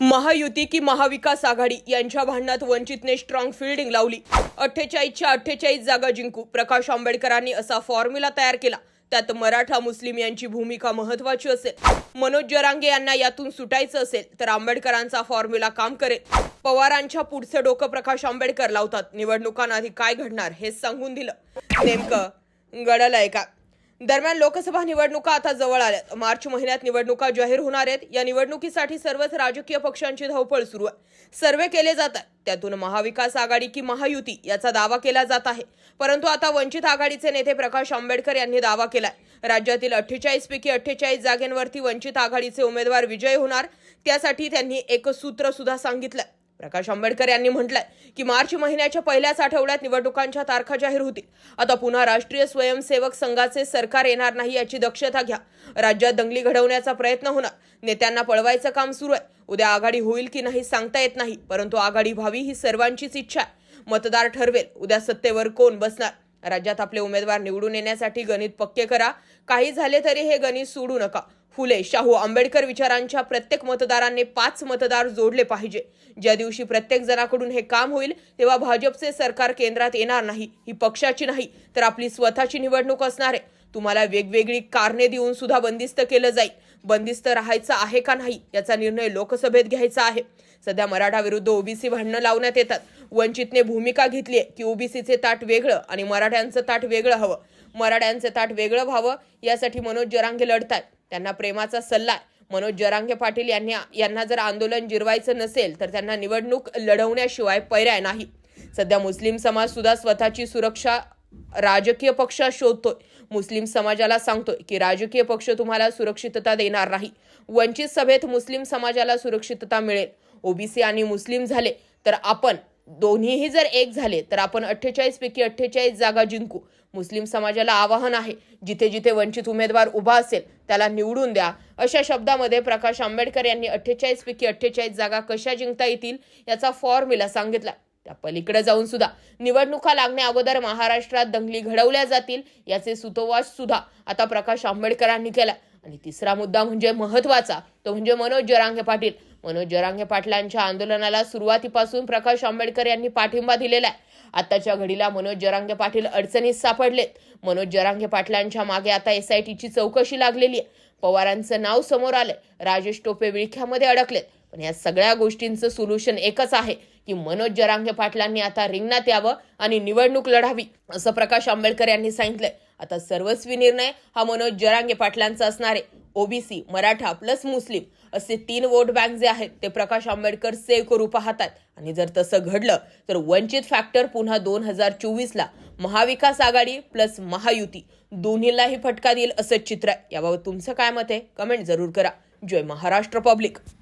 महायुती की महाविकास आघाडी यांच्या भांडणात वंचितने strong fielding लावली. अठ्ठेचाळीसच्या अठ्ठेचाळीस जागा जिंकू. प्रकाश आंबेडकरांनी असा फॉर्म्युला तयार केला. त्यात मराठा मुस्लिम यांची भूमिका महत्वाची असेल. मनोज जरांगे यांना यातून सुटायचं असेल तर आंबेडकरांचा फॉर्म्युला काम करेल. पवारांच्या पुढचं डोकं प्रकाश आंबेडकर लावतात. निवडणुकांआधी काय घडणार हे सांगून दिलं. नेमकं घडलंय का? दरम्यान लोकसभा निवडणुका आता जवळ आल्यात. मार्च महिन्यात निवडणुका जाहीर होणार आहेत. या निवडणुकीसाठी सर्वच राजकीय पक्षांची धावपळ सुरू आहे. सर्वे केले जातात. त्यातून महाविकास आघाडी की महायुती याचा दावा केला जात आहे. परंतु आता वंचित आघाडीचे नेते प्रकाश आंबेडकर यांनी दावा केलाय. राज्यातील अठ्ठेचाळीस पैकी अठ्ठेचाळीस जागेंवरती वंचित आघाडीचे उमेदवार विजय होणार. त्यासाठी त्यांनी एक सूत्र सुद्धा सांगितलंय. प्रकाश आंबेडकर यांनी म्हटलंय की मार्च महिन्याच्या पहिल्याच आठवड्यात निवडणुकांच्या तारखा जाहीर होतील. आता पुन्हा राष्ट्रीय स्वयंसेवक संघाचे सरकार येणार नाही याची दक्षता घ्या. राज्यात दंगली घडवण्याचा प्रयत्न होणार. नेत्यांना पळवायचं काम सुरू आहे. उद्या आघाडी होईल की नाही सांगता येत नाही परंतु आघाडी व्हावी ही सर्वांचीच इच्छा आहे. मतदार ठरवेल उद्या सत्तेवर कोण बसणार? राज्यात आपले उमेदवार निवडून येण्यासाठी गणित पक्के करा. काही झाले तरी हे गणित सोडू नका. फुले शाहू आंबेडकर विचारांच्या प्रत्येक मतदारांनी पाच मतदार जोडले पाहिजे. ज्या दिवशी प्रत्येक जणाकडून हे काम होईल तेव्हा भाजपचे सरकार केंद्रात येणार नाही. ही पक्षाची नाही तर आपली स्वतःची निवडणूक असणार आहे. तुम्हाला वेगवेगळी कारणे देऊन सुद्धा बंदिस्त केलं जाईल. बंदिस्त राहायचं आहे का नाही याचा निर्णय लोकसभेत घ्यायचा आहे. सध्या मराठा विरुद्ध ओबीसी भांडणं लावण्यात येतात. वंचितने भूमिका घेतली आहे की ओबीसीचे ताट वेगळं आणि मराठ्यांचं ताट वेगळं हवं. मराठ्यांचं ताट वेगळं व्हावं यासाठी मनोज जरांगे लढतायत. त्यांना प्रेमाचा सल्ला आहे मनोज जरांगे पाटील यांनी यांना जर आंदोलन जिरवायचं नसेल तर त्यांना निवडणूक लढवण्याशिवाय पर्याय नाही. सध्या मुस्लिम समाज सुद्धा स्वतःची सुरक्षा राजकीय पक्ष शोधतोय. मुस्लिम समाजाला सांगतोय की राजकीय पक्ष तुम्हाला सुरक्षितता देणार नाही. वंचित सभेत मुस्लिम समाजाला सुरक्षितता मिळेल. ओबीसी आणि मुस्लिम झाले तर आपण दोन्हीही जर एक झाले तर आपण अठ्ठेचाळीस पैकी अठ्ठेचाळीस जागा जिंकू. मुस्लिम समाजाला आवाहन आहे. जिथे जिथे वंचित उमेदवार उभा असेल त्याला निवडून द्या. अशा शब्दामध्ये प्रकाश आंबेडकर यांनी अठ्ठेचाळीस पैकी अठ्ठेचाळीस जागा कशा जिंकता येतील याचा फॉर्म्युला सांगितला. त्या पलीकडे जाऊन सुद्धा. निवडणुका लागण्या अगोदर महाराष्ट्रात दंगली घडवल्या जातील याचे सुतोवाच सुद्धा आता प्रकाश आंबेडकरांनी केला. आणि तिसरा मुद्दा म्हणजे महत्त्वाचा तो म्हणजे मनोज जरांगे पाटील. मनोज जरांगे पाटलांच्या आंदोलनाला सुरुवातीपासून प्रकाश आंबेडकर यांनी पाठिंबा दिलेला आहे. आताच्या घडीला मनोज जरांगे पाटील अडचणीत सापडलेत. मनोज जरांगे पाटलांच्या मागे आता एस आय चौकशी लागलेली आहे. पवारांचं नाव समोर आलंय. राजेश टोपे विळख्यामध्ये अडकलेत. पण या सगळ्या गोष्टींचं सोल्युशन एकच आहे की मनोज जरांगे पाटलांनी आता रिंगणात यावं आणि निवडणूक लढावी असं प्रकाश आंबेडकर यांनी सांगितलंय. आता सर्वस्वी निर्णय हा मनोज जरांगे पाटलांचा असणार आहे. ओबीसी मराठा प्लस मुस्लिम असे तीन वोट बँक जे आहेत ते प्रकाश आंबेडकर सेव्ह करू पाहतात. आणि जर तसं घडलं तर वंचित फॅक्टर पुन्हा दोन हजार चोवीसला महाविकास आघाडी प्लस महायुती दोन्हीलाही फटका देईल असं चित्र आहे. याबाबत तुमचं काय मत आहे? कमेंट जरूर करा. जय महाराष्ट्र पब्लिक